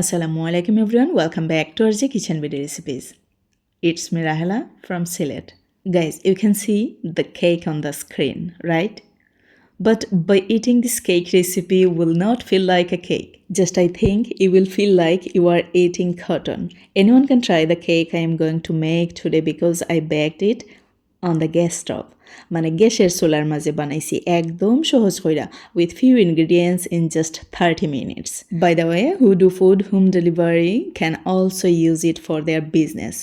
Assalamualaikum everyone. Welcome back to to kitchen video recipes. It's Mirahela from me Guys, you can see the cake on the screen, right? But by eating this cake recipe will not feel like a cake. Just I think you will feel like you are eating cotton. Anyone can try the cake I am going to make today because I baked it on the gas stove. মানে গ্যাসের চুলার মাঝে বানাইছি একদম সহজ কইরা with few ingredients in just thirty minutes by the way who do food home delivery can also use it for their business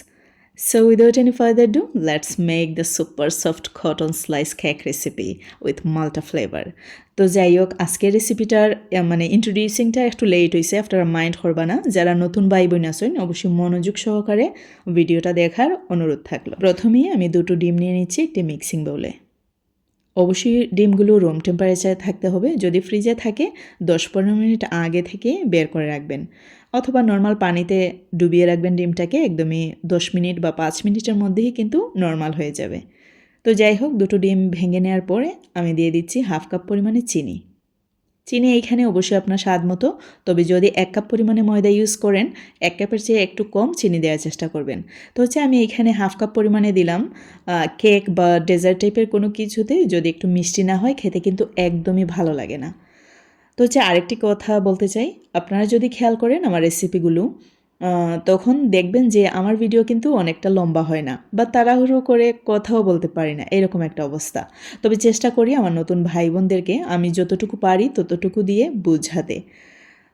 So without any further ado, let's make the super soft cotton slice cake recipe with Malta flavor. তো যাই হোক আজকের রেসিপিটার মানে ইন্ট্রোডিউসিংটা একটু late হয়েছে after mind করবা না। যারা নতুন ভাই বোন আছেন অবশ্যই মনোযোগ সহকারে ভিডিওটা দেখার অনুরোধ থাকল। প্রথমেই আমি দুটো ডিম নিয়ে নিচ্ছি একটি মিক্সিং বাউলে অবশ্যই ডিমগুলো রুম টেম্পারেচারে থাকতে হবে। যদি ফ্রিজে থাকে দশ পনেরো মিনিট আগে থেকে বের করে রাখবেন। অথবা নর্মাল পানিতে ডুবিয়ে রাখবেন ডিমটাকে, একদমই দশ মিনিট বা পাঁচ মিনিটের মধ্যেই কিন্তু নর্মাল হয়ে যাবে। তো যাই হোক, দুটো ডিম ভেঙে নেওয়ার পরে আমি দিয়ে দিচ্ছি হাফ কাপ পরিমাণে চিনি। চিনি এইখানে অবশ্যই আপনার স্বাদ মতো। তবে যদি এক কাপ পরিমাণে ময়দা ইউজ করেন, এক কাপের চেয়ে একটু কম চিনি দেওয়ার চেষ্টা করবেন। তো হচ্ছে আমি এখানে হাফ কাপ পরিমাণে দিলাম। কেক বা ডেজার্ট টাইপের কোনো কিছুতে যদি একটু মিষ্টি না হয়, খেতে কিন্তু একদমই ভালো লাগে না। তো হচ্ছে আরেকটি কথা বলতে চাই। আপনারা যদি খেয়াল করেন আমার রেসিপিগুলো তখন দেখবেন যে আমার ভিডিও কিন্তু অনেকটা লম্বা হয় না বা তাড়াহুড়ো করে কথাও বলতে পারি না, এরকম একটা অবস্থা। তবে চেষ্টা করি আমার নতুন ভাই বোনদেরকে আমি যতটুকু পারি ততটুকু দিয়ে বুঝাতে।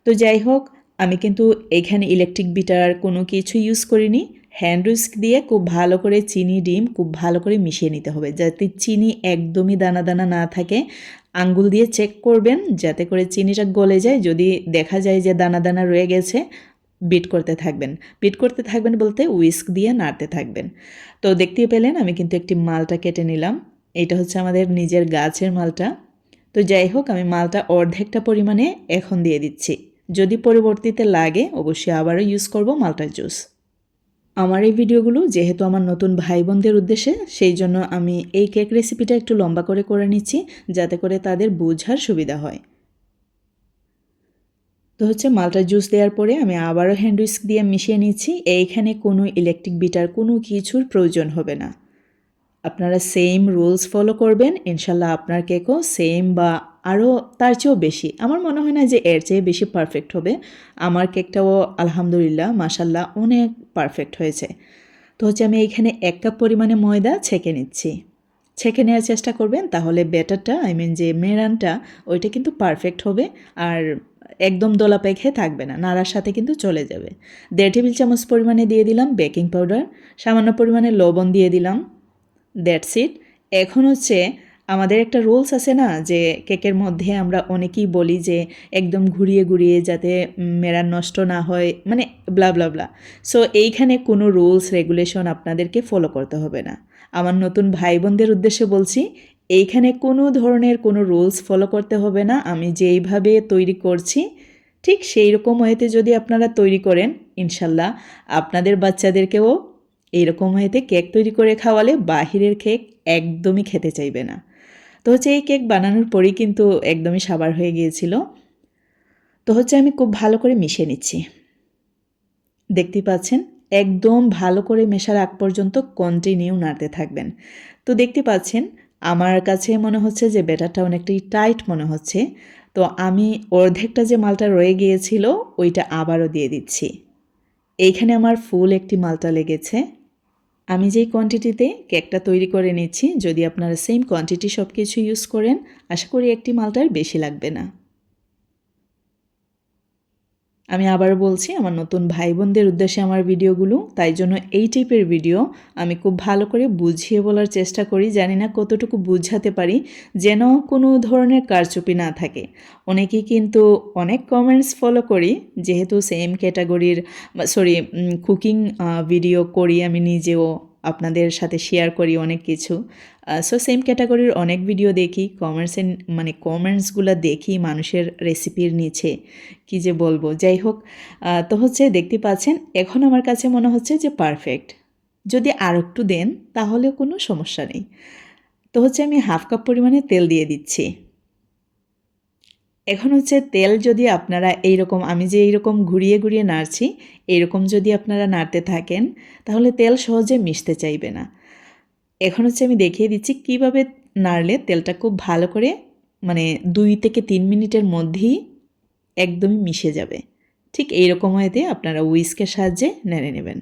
তো যাই হোক, আমি কিন্তু এখানে ইলেকট্রিক বিটার কোনো কিছু ইউজ করিনি। হ্যান্ড উইস্ক দিয়ে খুব ভালো করে চিনি, ডিম খুব ভালো করে মিশিয়ে নিতে হবে। যাতে চিনি একদমই দানা দানা না থাকে, আঙ্গুল দিয়ে চেক করবেন, যাতে করে চিনিটা গলে যায়। যদি দেখা যায় যে দানা দানা রয়ে গেছে বিট করতে থাকবেন। বিট করতে থাকবেন বলতে উইস্ক দিয়ে নাড়তে থাকবেন। তো দেখতেই পেলেন আমি কিন্তু একটি মালটা কেটে নিলাম। এটা হচ্ছে আমাদের নিজের গাছের মালটা। তো যাই হোক, আমি মালটা অর্ধেকটা পরিমাণে এখন দিয়ে দিচ্ছি। যদি পরবর্তীতে লাগে, অবশ্যই আবারও ইউজ করব মালটার জুস আমার এই ভিডিওগুলো যেহেতু আমার নতুন ভাই বোনদের উদ্দেশ্যে, সেই জন্য আমি এই কেক রেসিপিটা একটু লম্বা করে করে নিচ্ছি, যাতে করে তাদের বোঝার সুবিধা হয়। তো হচ্ছে মালটা জুস দেওয়ার পরে আমি আবারও হ্যান্ড উইস্ক দিয়ে মিশিয়ে নিচ্ছি। এইখানে কোনো ইলেকট্রিক বিটার কোনো কিছুর প্রয়োজন হবে না। আপনারা সেম রুলস ফলো করবেন। ইনশাল্লাহ আপনার কেকও সেম বা আরও তার চেয়েও বেশি। আমার মনে হয় না যে এর চেয়ে বেশি পারফেক্ট হবে। আমার কেকটাও আলহামদুলিল্লাহ মাসাল্লাহ অনেক পারফেক্ট হয়েছে। তো হচ্ছে আমি এইখানে এক কাপ পরিমাণে ময়দা ছেঁকে নিচ্ছি। ছেঁকে নেওয়ার চেষ্টা করবেন, তাহলে ব্যাটারটা আই মিন যে মেরানটা, ওইটা কিন্তু পারফেক্ট হবে। আর একদম দোলা পেখে থাকবে না, নাড়ার সাথে কিন্তু চলে যাবে। দেড় টেবিল চামচ পরিমাণে দিয়ে দিলাম বেকিং পাউডার, সামান্য পরিমাণে লবণ দিয়ে দিলাম, দ্যাটস ইট। এখন হচ্ছে আমাদের একটা রুলস আছে না, যে কেকের মধ্যে আমরা অনেকেই বলি যে একদম ঘুরিয়ে ঘুরিয়ে যাতে মেরান নষ্ট না হয় মানে ব্লা ব্লা ব্লা সো এইখানে কোনো রুলস, রেগুলেশন আপনাদেরকে ফলো করতে হবে না। আমার নতুন ভাই বোনদের উদ্দেশ্যে বলছি এইখানে কোনো ধরনের কোনো রুলস ফলো করতে হবে না। আমি যেইভাবে তৈরি করছি, ঠিক সেই রকম হয়েতে যদি আপনারা তৈরি করেন, ইনশাল্লাহ আপনাদের বাচ্চাদেরকেও এইরকম হয়েতে কেক তৈরি করে খাওয়ালে বাহিরের কেক একদমই খেতে চাইবে না। তো হচ্ছে এই কেক বানানোর পরেই কিন্তু একদমই সাবার হয়ে গিয়েছিল। তো হচ্ছে আমি খুব ভালো করে মিশিয়ে নিচ্ছি। দেখতেই পাচ্ছেন, একদম ভালো করে মেশার আগ পর্যন্ত কন্টিনিউ নাড়তে থাকবেন। তো দেখতে পাচ্ছেন আমার কাছে মনে হচ্ছে যে ব্যাটারটা অনেকটাই টাইট মনে হচ্ছে। তো আমি অর্ধেকটা যে মালটা রয়ে গিয়েছিল, ওইটা আবারও দিয়ে দিচ্ছি। এইখানে আমার ফুল একটি মালটা লেগেছে। আমি যেই কোয়ান্টিটিতে কেকটা তৈরি করে নিচ্ছি, যদি আপনারা সেম কোয়ান্টিটি সব কিছু ইউজ করেন, আশা করি একটি মালটার বেশি লাগবে না। আমি আবার বলছি, আমার নতুন ভাই বোনদের উদ্দেশ্যে আমার ভিডিওগুলো, তাই জন্য এই টাইপের ভিডিও আমি খুব ভালো করে বুঝিয়ে বলার চেষ্টা করি, জানি না কতটুকু বুঝাতে পারি, যেন কোনো ধরনের কারচুপি না থাকে। অনেকেই কিন্তু অনেক কমেন্টস ফলো করি, যেহেতু সেম ক্যাটাগরির সরি কুকিং ভিডিও করি আমি নিজেও। আপনাদের সাথে শেয়ার করি অনেক কিছু। সো সেম ক্যাটাগরির অনেক ভিডিও দেখি কমেন্টসের মানে কমেন্টসগুলো দেখি মানুষের রেসিপির নিচে, কি যে বলব। যাই হোক তো হচ্ছে দেখতে পাচ্ছেন, এখন আমার কাছে মনে হচ্ছে যে পারফেক্ট যদি আর একটু দেন তাহলে কোনো সমস্যা নেই। তো হচ্ছে আমি হাফ কাপ পরিমাণে তেল দিয়ে দিচ্ছি। এখন হচ্ছে তেল যদি আপনারা এইরকম, আমি যে এইরকম ঘুরিয়ে ঘুরিয়ে নাড়ছি, এইরকম যদি আপনারা নাড়তে থাকেন, তাহলে তেল সহজে মিশতে চাইবে না। এখন হচ্ছে আমি দেখিয়ে দিচ্ছি কীভাবে নাড়লে তেলটা খুব ভালো করে মানে দুই থেকে তিন মিনিটের মধ্যেই একদমই মিশে যাবে। ঠিক এইরকম হয়েতে আপনারা উইস্কের সাহায্যে নেড়ে নেবেন।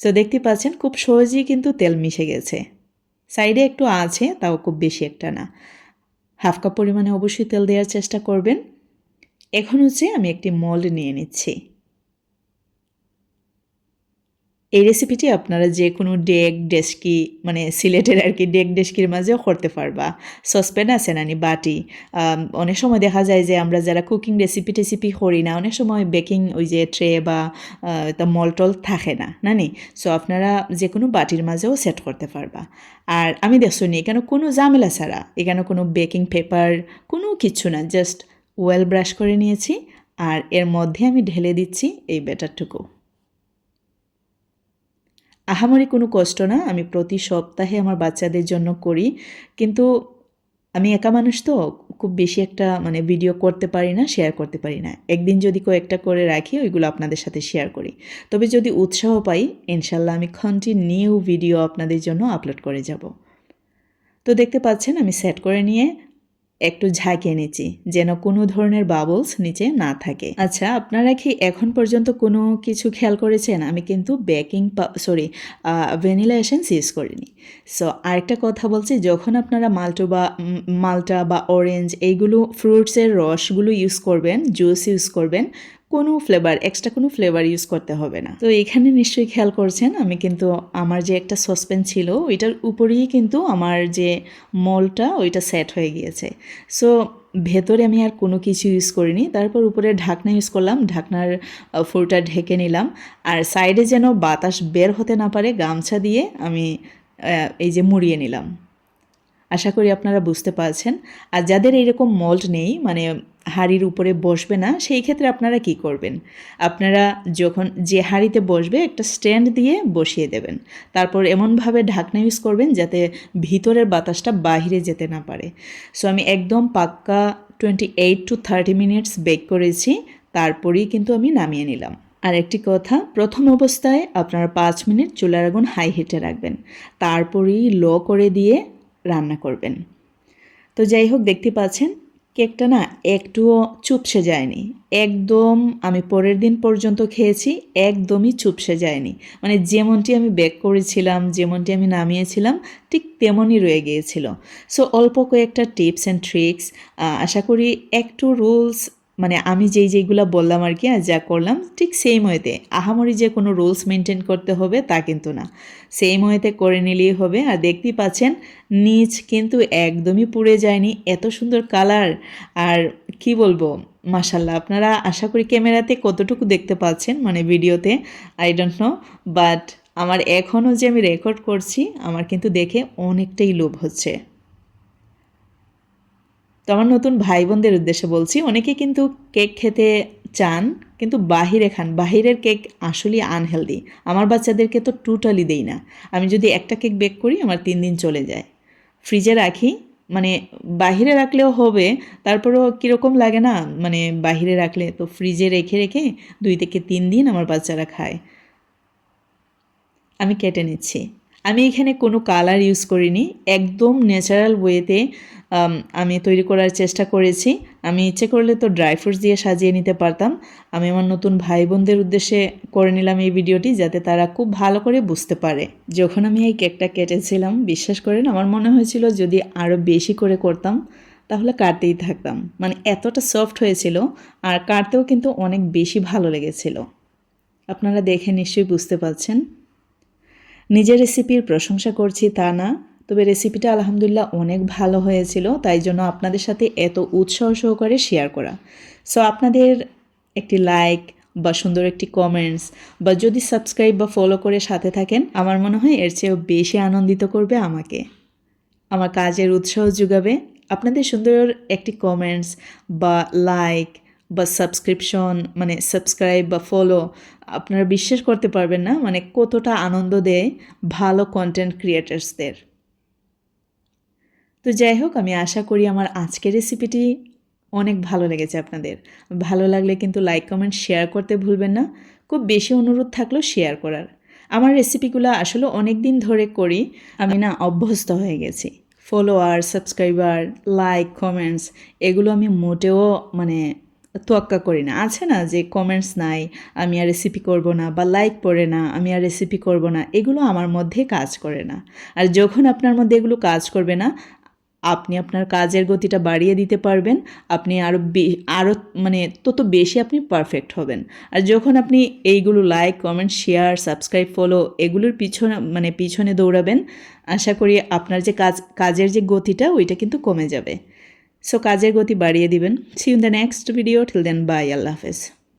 সো দেখতে পাচ্ছেন খুব সহজেই কিন্তু তেল মিশে গেছে। সাইডে একটু আছে, তাও খুব বেশি একটা না। হাফ কাপ পরিমাণে অবশ্যই তেল দেওয়ার চেষ্টা করবেন। এখন হচ্ছে আমি একটি মল্ড নিয়ে নিচ্ছি। এই রেসিপিটি আপনারা যে কোনো ডেক, ডেস্কি মানে সিলেটের আর কি ডেক, ডেস্কির মাঝেও করতে পারবা। সসপেন আছে নানি বাটি। অনেক সময় দেখা যায় যে আমরা যারা কুকিং রেসিপি টেসিপি করি না, অনেক সময় বেকিং ওই যে ট্রে বা মলটল থাকে না নানি সো আপনারা যে কোনো বাটির মাঝেও সেট করতে পারবা। আর আমি দেখছ এখানে কোনো ঝামেলা ছাড়া, এখানে কোনো বেকিং পেপার কোনো কিছু না জাস্ট ওয়েল ব্রাশ করে নিয়েছি, আর এর মধ্যে আমি ঢেলে দিচ্ছি এই ব্যাটারটুকু আহামরি কোনো কষ্ট না, আমি প্রতি সপ্তাহে আমার বাচ্চাদের জন্য করি। কিন্তু আমি একা মানুষ তো, খুব বেশি একটা মানে ভিডিও করতে পারি না শেয়ার করতে পারি না। একদিন যদি কয়েকটা করে রাখি, ওইগুলো আপনাদের সাথে শেয়ার করি। তবে যদি উৎসাহ পাই, ইনশাল্লাহ আমি কন্টিনিউ ভিডিও আপনাদের জন্য আপলোড করে যাব। তো দেখতে পাচ্ছেন, আমি সেট করে নিয়ে একটু ঝাঁকে নিচ্ছি, যেন কোনো ধরনের বাবলস নিচে না থাকে। আচ্ছা আপনারা কি এখন পর্যন্ত কোনো কিছু খেয়াল করেছেন? আমি কিন্তু baking sorry vanilla essence use করিনি। সো আরেকটা কথা বলছি, যখন আপনারা মাল্টো বা মালটা বা অরেঞ্জ এইগুলো ফ্রুটসের রসগুলো ইউজ করবেন জুস ইউজ করবেন কোনো ফ্লেভার এক্সট্রা কোনো ফ্লেভার ইউজ করতে হবে না। তো এখানে নিশ্চয়ই খেয়াল করছেন, আমি কিন্তু আমার যে একটা সসপেন ছিল, ওইটার উপরেই কিন্তু আমার যে মলটা ওইটা সেট হয়ে গিয়েছে। সো ভেতরে আমি আর কোনো কিছু ইউজ করিনি, তারপর উপরে ঢাকনা ইউজ করলাম, ঢাকনার ফুলটা ঢেকে নিলাম। আর সাইডে যেন বাতাস বের হতে না পারে, গামছা দিয়ে আমি এই যে মুড়িয়ে নিলাম। আশা করি আপনারা বুঝতে পারছেন। আর যাদের এইরকম মল্ট নেই মানে হাড়ির উপরে বসবে না, সেই ক্ষেত্রে আপনারা কি করবেন? আপনারা যখন যে হাঁড়িতে বসবে, একটা স্ট্যান্ড দিয়ে বসিয়ে দেবেন। তারপর এমনভাবে ঢাকনা ইউজ করবেন যাতে ভিতরের বাতাসটা বাহিরে যেতে না পারে। সো আমি একদম পাক্কা twenty eight to thirty minutes bake করেছি। তারপরেই কিন্তু আমি নামিয়ে নিলাম। আর একটি কথা, প্রথম অবস্থায় আপনারা পাঁচ মিনিট চুলার আগুন হাই হিটে রাখবেন। তারপরেই লো করে দিয়ে রান্না করবেন। তো যাই হোক, দেখতে পাচ্ছেন, কেকটা না একটুও চুপসে যায়নি। একদম আমি পরের দিন পর্যন্ত খেয়েছি, একদমই চুপসে যায়নি। মানে যেমনটি আমি বেক করেছিলাম, যেমনটি আমি নামিয়েছিলাম, ঠিক তেমনই রয়ে গিয়েছিল। সো অল্প কয়েকটা টিপস অ্যান্ড ট্রিক্স আশা করি একটু রুলস মানে আমি যেই যেইগুলো বললাম আর কি আর যা করলাম, ঠিক সেম ওয়েতে আহামরি যে কোনো রুলস মেনটেন করতে হবে তা কিন্তু না। সেম ওয়েতে করে নিলেই হবে। আর দেখতেই পাচ্ছেন, নিচ কিন্তু একদমই পুড়ে যায়নি। এত সুন্দর কালার আর কি বলব মাসাল্লাহ আপনারা আশা করি ক্যামেরাতে কতটুকু দেখতে পাচ্ছেন মানে ভিডিওতে আই ডোন্ট নো বাট আমার এখনও যে আমি রেকর্ড করছি, আমার কিন্তু দেখে অনেকটাই লোভ হচ্ছে। তো আমার নতুন ভাই বোনদের উদ্দেশ্যে বলছি অনেকে কিন্তু কেক খেতে চান, কিন্তু বাহিরে খান। বাহিরের কেক আসলেই আনহেলদি আমার বাচ্চাদেরকে তো টোটালি দেই না। আমি যদি একটা কেক বেক করি, আমার তিন দিন চলে যায়। ফ্রিজে রাখি মানে বাহিরে রাখলেও হবে, তারপরেও কীরকম লাগে না মানে বাহিরে রাখলে তো ফ্রিজে রেখে রেখে দুই থেকে তিন দিন আমার বাচ্চারা খায়। আমি কেটে নিচ্ছি। আমি এখানে কোনো কালার ইউজ করিনি, একদম ন্যাচারাল ওয়েতে আমি তৈরি করার চেষ্টা করেছি। আমি ইচ্ছে করলে তো ড্রাই ফ্রুটস দিয়ে সাজিয়ে নিতে পারতাম। আমি আমার নতুন ভাই বোনদের উদ্দেশ্যে করে নিলাম এই ভিডিওটি যাতে তারা খুব ভালো করে বুঝতে পারে। যখন আমি এই কেকটা কেটেছিলাম, বিশ্বাস করেন, আমার মনে হয়েছিল যদি আরও বেশি করে করতাম, তাহলে কাটতেই থাকতাম। মানে এতটা সফট হয়েছিল, আর কাটতেও কিন্তু অনেক বেশি ভালো লেগেছিল। আপনারা দেখে নিশ্চয়ই বুঝতে পারছেন। নিজের রেসিপির প্রশংসা করছি তা না। তবে রেসিপিটা আলহামদুলিল্লাহ অনেক ভালো হয়েছিল, তাই জন্য আপনাদের সাথে এত উৎসাহ সহকারে শেয়ার করা। সো আপনাদের একটি লাইক বা সুন্দর একটি কমেন্টস বা যদি সাবস্ক্রাইব বা ফলো করে সাথে থাকেন, আমার মনে হয় এর চেয়েও বেশি আনন্দিত করবে আমাকে। আমার কাজের উৎসাহ যোগাবে। আপনাদের সুন্দর একটি কমেন্টস বা লাইক বা সাবস্ক্রিপশন মানে সাবস্ক্রাইব বা ফলো আপনারা বিশ্বাস করতে পারবেন না মানে কতটা আনন্দ দেয় ভালো কন্টেন্ট ক্রিয়েটার্সদের তো যাই হোক, আমি আশা করি আমার আজকের রেসিপিটি অনেক ভালো লেগেছে আপনাদের। ভালো লাগলে কিন্তু লাইক কমেন্ট শেয়ার করতে ভুলবেন না। খুব বেশি অনুরোধ থাকল শেয়ার করার। আমার রেসিপিগুলো আসলে অনেক দিন ধরে করি, আমি না অভ্যস্ত হয়ে গেছি। ফলোয়ার সাবস্ক্রাইবার লাইক কমেন্টস এগুলো আমি মোটেও মানে তোয়াক্কা করি না। আছে না যে কমেন্টস নাই, আমি আর রেসিপি করব না বা লাইক পড়ে না, আমি আর রেসিপি করব না, এগুলো আমার মধ্যে কাজ করে না। আর যখন আপনার মধ্যে এগুলো কাজ করবে না আপনি আপনার কাজের গতিটা বাড়িয়ে দিতে পারবেন। আপনি আরও আরও মানে তত বেশি আপনি পারফেক্ট হবেন। আর যখন আপনি এইগুলো like comment share subscribe follow এগুলোর পিছনে মানে পিছনে দৌড়াবেন, আশা করি আপনার যে কাজ, কাজের যে গতিটা ওইটা কিন্তু কমে যাবে। সো কাজের গতি বাড়িয়ে দিবেন। See in the next video till then bye আল্লাহ হাফেজ।